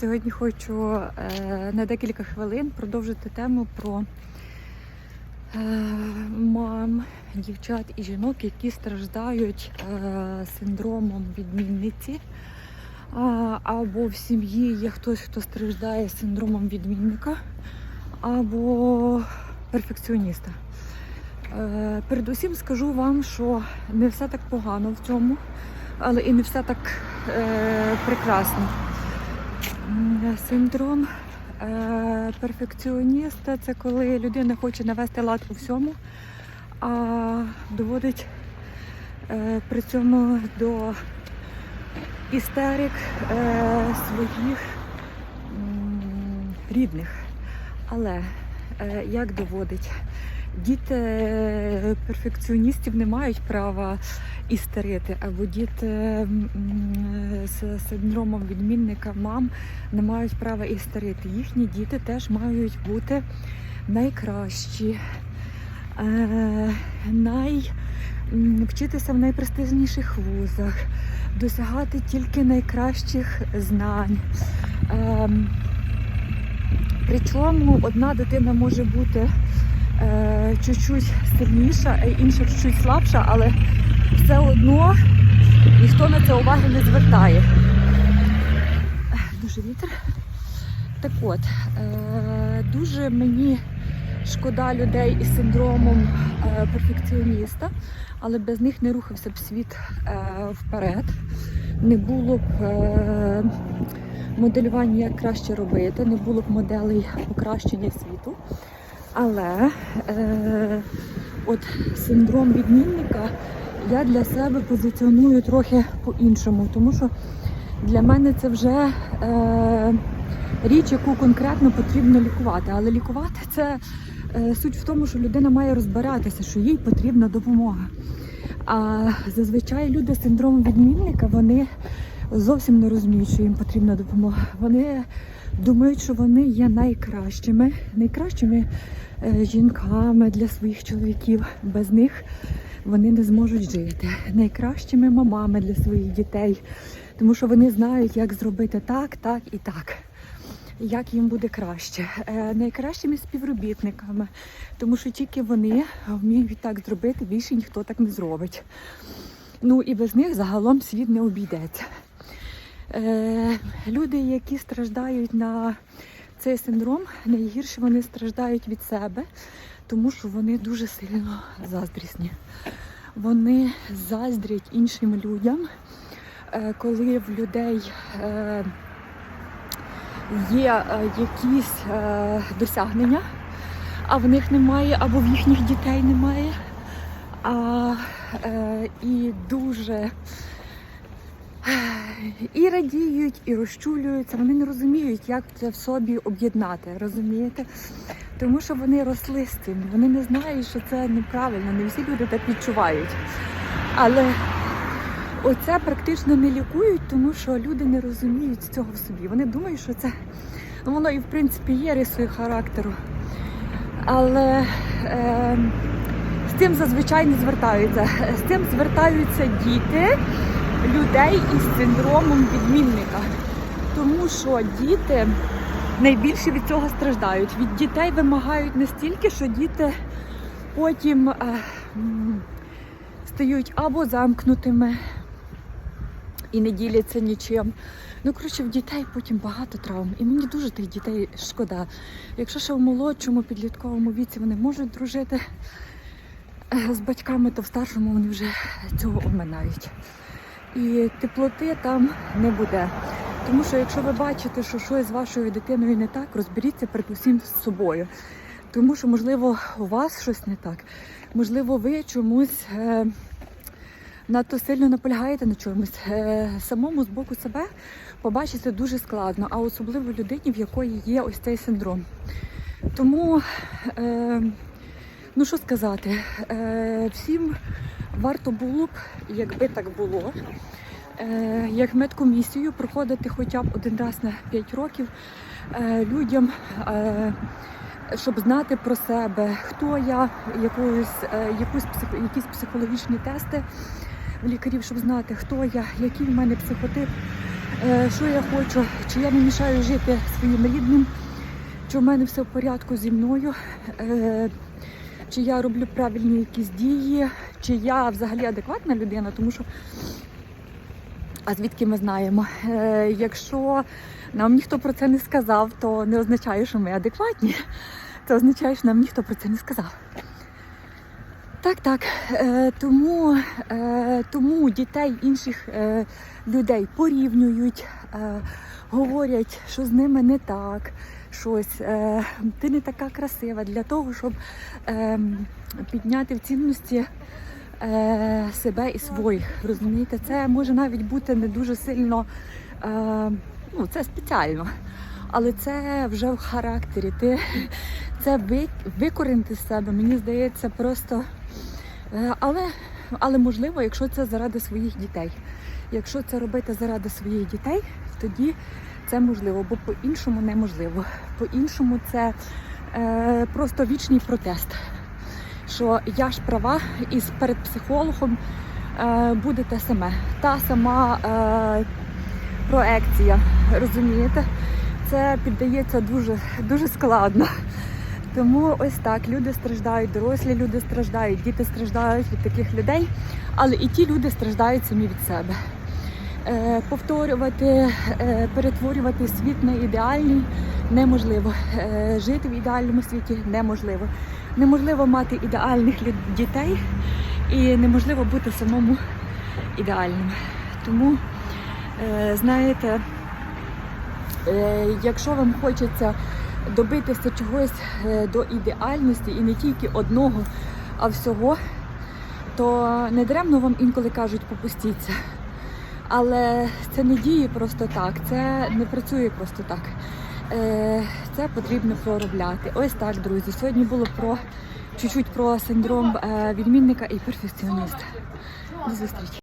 Сьогодні хочу е, на декілька хвилин продовжити тему про е, мам, дівчат і жінок, які страждають е, синдромом відмінниці. Або в сім'ї є хтось, хто страждає синдромом відмінника, або перфекціоніста. Передусім скажу вам, що не все так погано в цьому, але і не все так прекрасно. Синдром е, перфекціоніста це коли людина хоче навести лад у всьому, а доводить е, при цьому до істерик е, своїх рідних. Але як доводить? Діти е, перфекціоністів не мають права істерити, або діти з синдромом відмінника мам не мають права істерити. Їхні діти теж мають бути найкращі, е, най, вчитися в найпрестижніших вузах, досягати тільки найкращих знань. Ем, Причому одна дитина може бути е, чуть-чуть сильніша, а інша чуть-чуть слабша, але все одно ніхто на це уваги не звертає. Дуже вітер. Так от, е, дуже мені шкода людей із синдромом е, перфекціоніста, але без них не рухався б світ е, вперед. Не було б е, моделювання, як краще робити, не було б моделей покращення світу. Але е, от синдром відмінника я для себе позиціоную трохи по-іншому, тому що для мене це вже е, річ, яку конкретно потрібно лікувати. Але лікувати це е, суть в тому, що людина має розбиратися, що їй потрібна допомога. А зазвичай люди з синдромом відмінника вони зовсім не розуміють, що їм потрібна допомога. Вони думають, що вони є найкращими, найкращими е, жінками для своїх чоловіків. Без них вони не зможуть жити. Найкращими мамами для своїх дітей, тому що вони знають, як зробити так, так і так. Як їм буде краще, Е, найкращими співробітниками, тому що тільки вони вміють так зробити, більше ніхто так не зробить. Ну і без них загалом світ не обійдеться. Е, люди, які страждають на цей синдром, найгірше вони страждають від себе, тому що вони дуже сильно заздрісні. Вони заздрять іншим людям, е, коли в людей е, є якісь досягнення, а в них немає, або в їхніх дітей немає. А, і дуже і радіють, і розчулюються. Вони не розуміють, як це в собі об'єднати. Розумієте? Тому що вони росли з цим. Вони не знають, що це неправильно. Не всі люди так відчувають. Але оце практично не лікують, тому що люди не розуміють цього в собі. Вони думають, що це ну, воно і в принципі є рисою характеру. Але е, з цим зазвичай не звертаються. З цим звертаються діти людей із синдромом відмінника. Тому що діти найбільше від цього страждають. Від дітей вимагають настільки, що діти потім е, стають або замкнутими і не діляться нічим. Ну, коротше, в дітей потім багато травм. І мені дуже тих дітей шкода. Якщо ще в молодшому підлітковому віці вони можуть дружити е, з батьками, то в старшому вони вже цього обминають. І теплоти там не буде. Тому що якщо ви бачите, що щось з вашою дитиною не так, розберіться передусім з собою. Тому що, можливо, у вас щось не так. Можливо, ви чомусь е, надто сильно наполягаєте на чомусь. Е, самому з боку себе побачити дуже складно, а особливо людині, в якої є ось цей синдром. Тому, е, ну що сказати, е, всім варто було б, якби так було, е, як медкомісію проходити хоча б один раз на 5 років е, людям, е, щоб знати про себе, хто я, якусь псих- якісь психологічні тести в лікарів, щоб знати, хто я, який в мене психотип, що я хочу, чи я не мішаю жити своїм рідним, чи в мене все в порядку зі мною, чи я роблю правильні якісь дії, чи я взагалі адекватна людина, тому що. А звідки ми знаємо? Е, якщо нам ніхто про це не сказав, то не означає, що ми адекватні. Це означає, що нам ніхто про це не сказав. Так, так. Е, тому, е, тому дітей інших е, людей порівнюють, е, говорять, що з ними не так, щось. Е, ти не така красива для того, щоб е, підняти в цінності е, себе і своїх. Розумієте, це може навіть бути не дуже сильно, е, ну це спеціально, але це вже в характері. Ти це ви, викорінити з себе, мені здається, просто. Е, але, але можливо, якщо це заради своїх дітей. Якщо це робити заради своїх дітей, тоді це можливо, бо по-іншому неможливо. По-іншому це е, просто вічний протест. Що я ж права, і перед психологом е, буде те саме. Та сама е, проекція, розумієте? Це піддається дуже, дуже складно. Тому ось так люди страждають, дорослі люди страждають, діти страждають від таких людей, але і ті люди страждають самі від себе. Е, повторювати, е, перетворювати світ на ідеальний неможливо. Е, жити в ідеальному світі неможливо. Неможливо мати ідеальних дітей і неможливо бути самому ідеальним. Тому, знаєте, якщо вам хочеться добитися чогось до ідеальності і не тільки одного, а всього, то не даремно вам інколи кажуть попустіться. Але це не діє просто так, це не працює просто так. Е, Це потрібно проробляти. Ось так, друзі. Сьогодні було про чуть-чуть про синдром е, відмінника і перфекціоніста. До зустрічі.